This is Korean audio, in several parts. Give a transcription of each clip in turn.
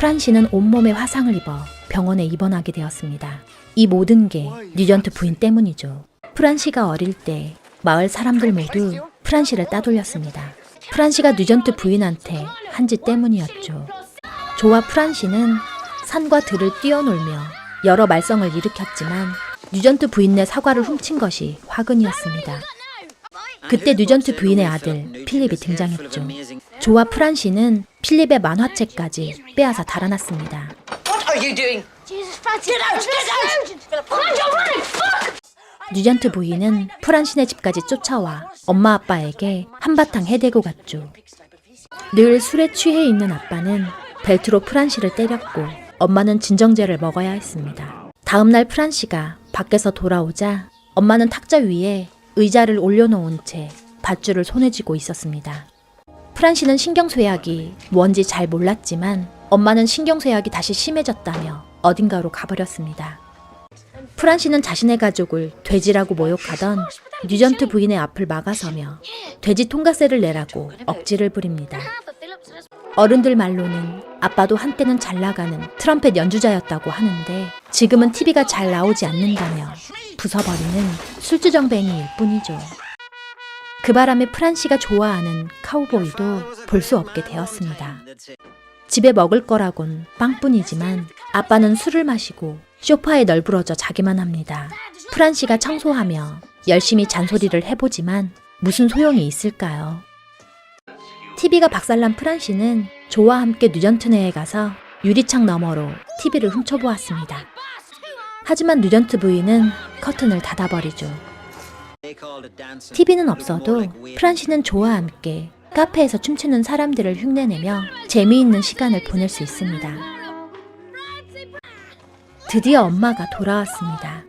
프란시는 온몸에 화상을 입어 병원에 입원하게 되었습니다. 이 모든 게 뉴전트 부인 때문이죠. 프란시가 어릴 때 마을 사람들 모두 프란시를 따돌렸습니다. 프란시가 뉴전트 부인한테 한 짓 때문이었죠. 조와 프란시는 산과 들을 뛰어놀며 여러 말썽을 일으켰지만 뉴전트 부인네 사과를 훔친 것이 화근이었습니다. 그때 뉴전트 부인의 아들 필립이 등장했죠. 조와 프란시는 필립의 만화책까지 빼앗아 달아났습니다. What are you doing? Jesus, Francis, get out! Get out! Mind your running! Fuck! 뉴전트 부인은 프란신의 집까지 쫓아와 엄마 아빠에게 한바탕 해대고 갔죠. 늘 술에 취해 있는 아빠는 벨트로 프란시를 때렸고 엄마는 진정제를 먹어야 했습니다. 다음날 프란시가 밖에서 돌아오자 엄마는 탁자 위에 의자를 올려놓은 채 밧줄을 손에 쥐고 있었습니다. 프란시는 신경쇠약이 뭔지 잘 몰랐지만 엄마는 신경쇠약이 다시 심해졌다며 어딘가로 가버렸습니다. 프란시는 자신의 가족을 돼지라고 모욕하던 뉴전트 부인의 앞을 막아서며 돼지 통과세를 내라고 억지를 부립니다. 어른들 말로는 아빠도 한때는 잘 나가는 트럼펫 연주자였다고 하는데 지금은 TV가 잘 나오지 않는다며 부숴버리는 술주정뱅이일 뿐이죠. 그 바람에 프란시가 좋아하는 카우보이도 볼 수 없게 되었습니다. 집에 먹을 거라곤 빵뿐이지만 아빠는 술을 마시고 소파에 널브러져 자기만 합니다. 프란시가 청소하며 열심히 잔소리를 해보지만 무슨 소용이 있을까요? TV가 박살난 프란시는 조와 함께 뉴전트네에 가서 유리창 너머로 TV를 훔쳐보았습니다. 하지만 뉴전트 부인은 커튼을 닫아버리죠. TV는 없어도 프란시는 조와 함께 카페에서 춤추는 사람들을 흉내내며 재미있는 시간을 보낼 수 있습니다. 드디어 엄마가 돌아왔습니다.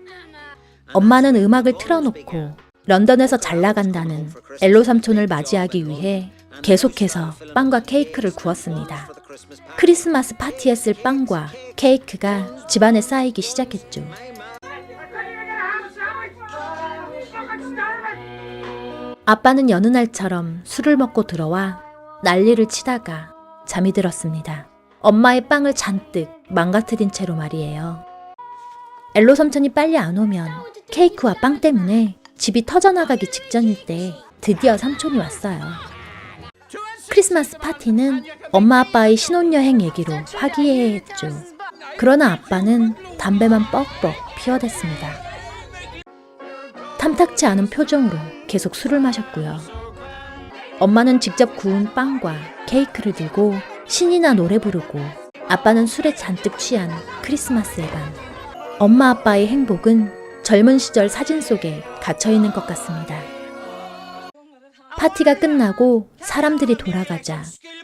엄마는 음악을 틀어놓고 런던에서 잘 나간다는 엘로 삼촌을 맞이하기 위해 계속해서 빵과 케이크를 구웠습니다. 크리스마스 파티에 쓸 빵과 케이크가 집안에 쌓이기 시작했죠. 아빠는 여느 날처럼 술을 먹고 들어와 난리를 치다가 잠이 들었습니다. 엄마의 빵을 잔뜩 망가뜨린 채로 말이에요. 엘로 삼촌이 빨리 안 오면 케이크와 빵 때문에 집이 터져나가기 직전일 때 드디어 삼촌이 왔어요. 크리스마스 파티는 엄마 아빠의 신혼여행 얘기로 화기애애했죠. 그러나 아빠는 담배만 뻑뻑 피워댔습니다. 탐탁치 않은 표정으로 계속 술을 마셨고요. 엄마는 직접 구운 빵과 케이크를 들고 신이나 노래 부르고 아빠는 술에 잔뜩 취한 크리스마스의 밤. 엄마 아빠의 행복은 젊은 시절 사진 속에 갇혀 있는 것 같습니다. 파티가 끝나고 사람들이 돌아가자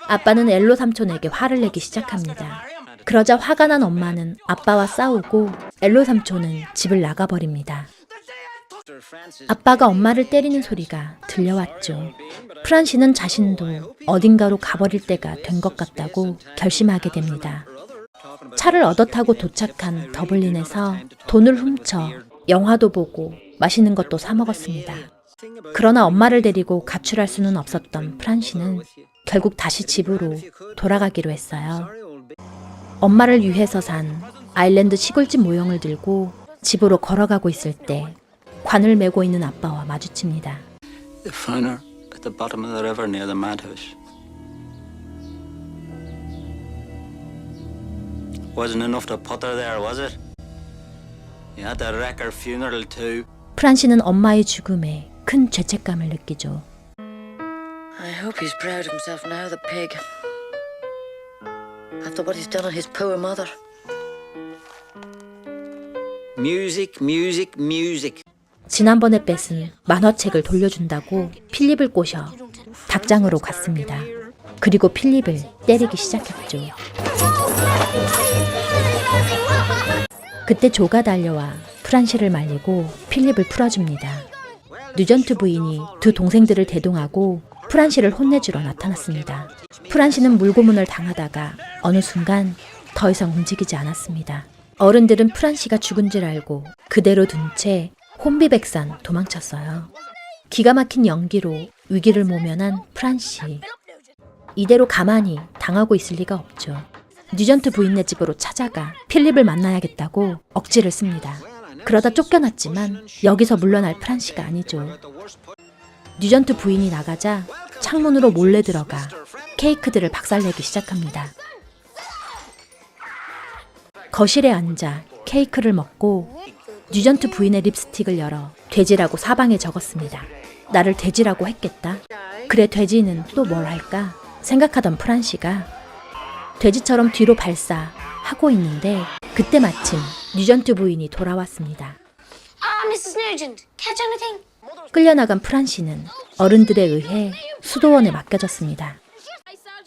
아빠는 엘로 삼촌에게 화를 내기 시작합니다. 그러자 화가 난 엄마는 아빠와 싸우고 엘로 삼촌은 집을 나가버립니다. 아빠가 엄마를 때리는 소리가 들려왔죠. 프란시는 자신도 어딘가로 가버릴 때가 된 것 같다고 결심하게 됩니다. 차를 얻어 타고 도착한 더블린에서 돈을 훔쳐 영화도 보고 맛있는 것도 사 먹었습니다. 그러나 엄마를 데리고 가출할 수는 없었던 프란시는 결국 다시 집으로 돌아가기로 했어요. 엄마를 위해서 산 아일랜드 시골집 모형을 들고 집으로 걸어가고 있을 때 관을 메고 있는 아빠와 마주칩니다. They found her at the bottom of the river near the madhouse. Wasn't enough to put her there, was it? You had to wreck her funeral too. 프란시는 엄마의 죽음에 큰 죄책감을 느끼죠. I hope he's proud of himself now, the pig. After what he's done on his poor mother. Music, music, music. 지난번에 뺏은 만화책을 돌려준다고 필립을 꼬셔 닭장으로 갔습니다. 그리고 필립을 때리기 시작했죠. 그때 조가 달려와 프란시를 말리고 필립을 풀어줍니다. 뉴전트 부인이 두 동생들을 대동하고 프란시를 혼내주러 나타났습니다. 프란시는 물고문을 당하다가 어느 순간 더 이상 움직이지 않았습니다. 어른들은 프란시가 죽은 줄 알고 그대로 둔 채 혼비백산 도망쳤어요. 기가 막힌 연기로 위기를 모면한 프란시. 이대로 가만히 당하고 있을 리가 없죠. 뉴전트 부인네 집으로 찾아가 필립을 만나야겠다고 억지를 씁니다. 그러다 쫓겨났지만 여기서 물러날 프란시가 아니죠. 뉴전트 부인이 나가자 창문으로 몰래 들어가 케이크들을 박살내기 시작합니다. 거실에 앉아 케이크를 먹고 뉴전트 부인의 립스틱을 열어 돼지라고 사방에 적었습니다. 나를 돼지라고 했겠다. 그래 돼지는 또 뭘 할까 생각하던 프란시가 돼지처럼 뒤로 발사 하고 있는데 그때 마침 뉴전트 부인이 돌아왔습니다. Anything? 끌려나간 프란시는 어른들에 의해 수도원에 맡겨졌습니다.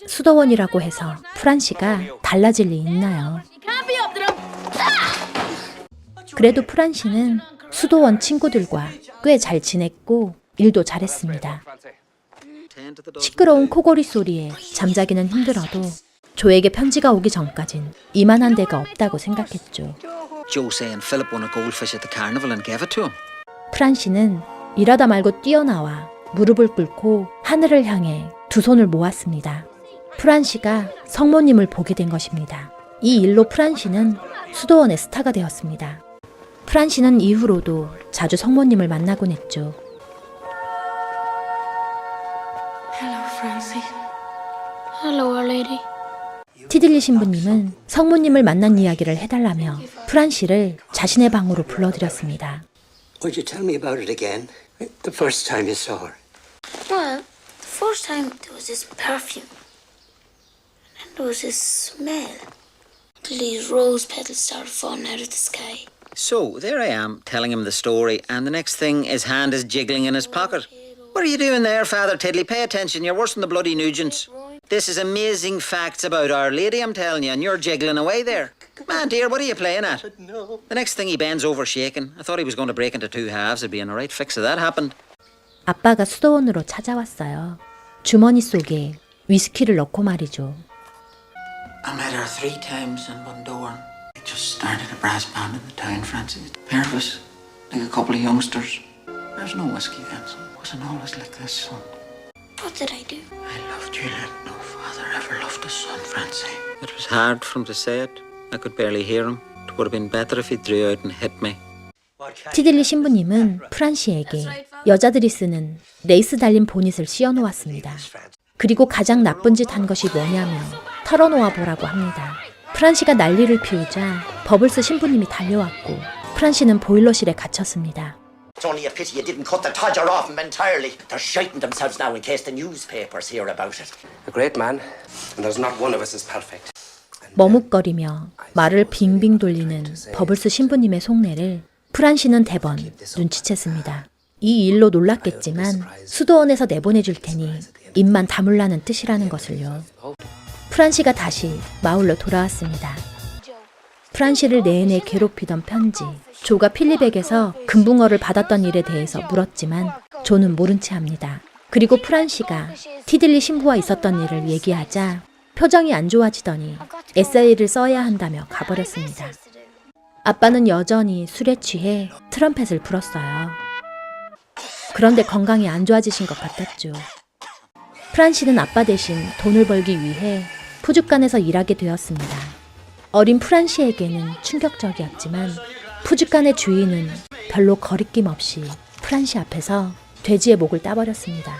수도원이라고 해서 프란시가 달라질 리 있나요? 그래도 프란시는 수도원 친구들과 꽤 잘 지냈고 일도 잘했습니다. 시끄러운 코골이 소리에 잠자기는 힘들어도 조에게 편지가 오기 전까진 이만한 데가 없다고 생각했죠. 프란시는 일하다 말고 뛰어나와 무릎을 꿇고 하늘을 향해 두 손을 모았습니다. 프란시가 성모님을 보게 된 것입니다. 이 일로 프란시는 수도원의 스타가 되었습니다. 프란시는 이후로도 자주 성모님을 만나곤 했죠. Hello, Francie. Hello, Our Lady. 티들리 신부님은 성모님을 만난 이야기를 해달라며 프란시를 자신의 방으로 불러들였습니다. Would you tell me about it again? The first time you saw her. Well, the first time there was this perfume. And there was this smell. Till these rose petals started falling out of the sky. So there I am telling him the story, and the next thing his hand is jiggling in his pocket. What are you doing there, Father Tiddly? Pay attention, you're worse than the bloody Nugents. This is amazing facts about Our Lady, I'm telling you, and you're jiggling away there. Man, dear, what are you playing at? The next thing he bends over shaking. I thought he was going to break into two halves. It'd be in a right fix if that happened. 아빠가 수도원으로 찾아왔어요. 주머니 속에 위스키를 넣고 말이죠. I met her three times in Bundoran. Just started a brass band in the town, Francis. Pair of us, like a couple of youngsters. There's no whiskey then, son. Wasn't always like this, son. What did I do? I loved you like no father ever loved a son, Francie. It was hard for him to say it. I could barely hear him. It would have been better if he drew out and hit me. 티들리 신부님은 프란시에게 여자들이 쓰는 레이스 달린 보닛을 씌워놓았습니다. 그리고 가장 나쁜 짓 한 것이 뭐냐며 털어놓아 보라고 합니다. 프란시가 난리를 피우자 버블스 신부님이 달려왔고 프란시는 보일러실에 갇혔습니다. It's only a pity you didn't cut the todger off him entirely. They're shiting themselves now in case the newspapers hear about it. A great man, and there's not one of us is perfect. 머뭇거리며 말을 빙빙 돌리는 버블스 신부님의 속내를 프란시는 대번 눈치챘습니다. 이 일로 놀랐겠지만 수도원에서 내보내줄 테니 입만 다물라는 뜻이라는 것을요. 프란시가 다시 마을로 돌아왔습니다. 프란시를 내내 괴롭히던 편지. 조가 필립에게서 금붕어를 받았던 일에 대해서 물었지만 조는 모른 채 합니다. 그리고 프란시가 티들리 신부와 있었던 일을 얘기하자 표정이 안 좋아지더니 에세이를 써야 한다며 가버렸습니다. 아빠는 여전히 술에 취해 트럼펫을 불었어요. 그런데 건강이 안 좋아지신 것 같았죠. 프란시는 아빠 대신 돈을 벌기 위해 푸주간에서 일하게 되었습니다. 어린 프란시에게는 충격적이었지만 푸주간의 주인은 별로 거리낌 없이 프란시 앞에서 돼지의 목을 따버렸습니다.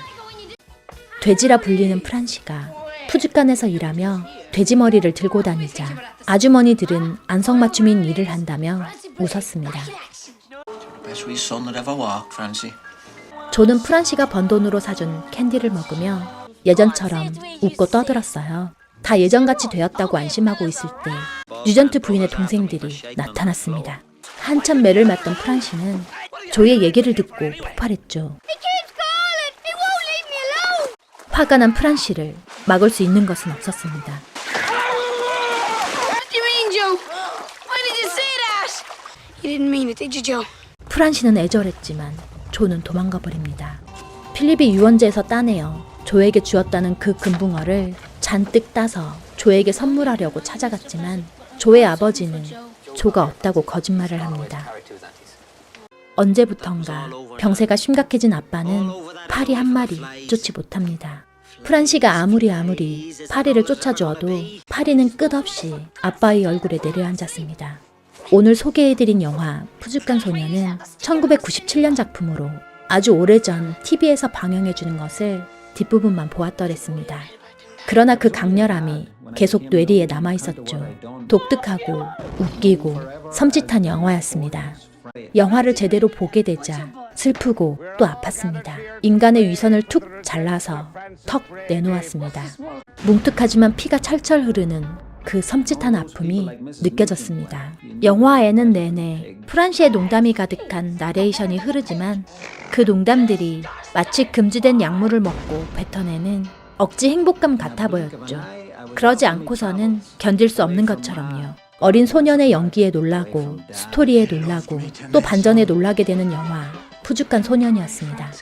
돼지라 불리는 프란시가 푸주간에서 일하며 돼지 머리를 들고 다니자 아주머니들은 안성맞춤인 일을 한다며 웃었습니다. 조는 프란시가 번 돈으로 사준 캔디를 먹으며 예전처럼 웃고 떠들었어요. 다 예전같이 되었다고 안심하고 있을 때 유전트 부인의 동생들이 나타났습니다. 한참 매를 맞던 프란시는 조의 얘기를 듣고 폭발했죠. 화가 난 프란시를 막을 수 있는 것은 없었습니다. 프란시는 애절했지만 조는 도망가 버립니다. 필립이 유원지에서 따내어 조에게 주었다는 그 금붕어를 잔뜩 따서 조에게 선물하려고 찾아갔지만 조의 아버지는 조가 없다고 거짓말을 합니다. 언제부턴가 병세가 심각해진 아빠는 파리 한 마리 쫓지 못합니다. 프란시가 아무리 아무리 파리를 쫓아주어도 파리는 끝없이 아빠의 얼굴에 내려앉았습니다. 오늘 소개해드린 영화 푸주간 소녀는 1997년 작품으로 아주 오래전 TV에서 방영해주는 것을 뒷부분만 보았더랬습니다. 그러나 그 강렬함이 계속 뇌리에 남아 있었죠. 독특하고 웃기고 섬찟한 영화였습니다. 영화를 제대로 보게 되자 슬프고 또 아팠습니다. 인간의 위선을 툭 잘라서 턱 내놓았습니다. 뭉툭하지만 피가 철철 흐르는 그 섬찟한 아픔이 느껴졌습니다. 영화에는 내내 프란시의 농담이 가득한 나레이션이 흐르지만 그 농담들이 마치 금지된 약물을 먹고 뱉어내는 억지 행복감 같아 보였죠. 그러지 않고서는 견딜 수 없는 것처럼요. 어린 소년의 연기에 놀라고 스토리에 놀라고 또 반전에 놀라게 되는 영화 푸주간 소년이었습니다.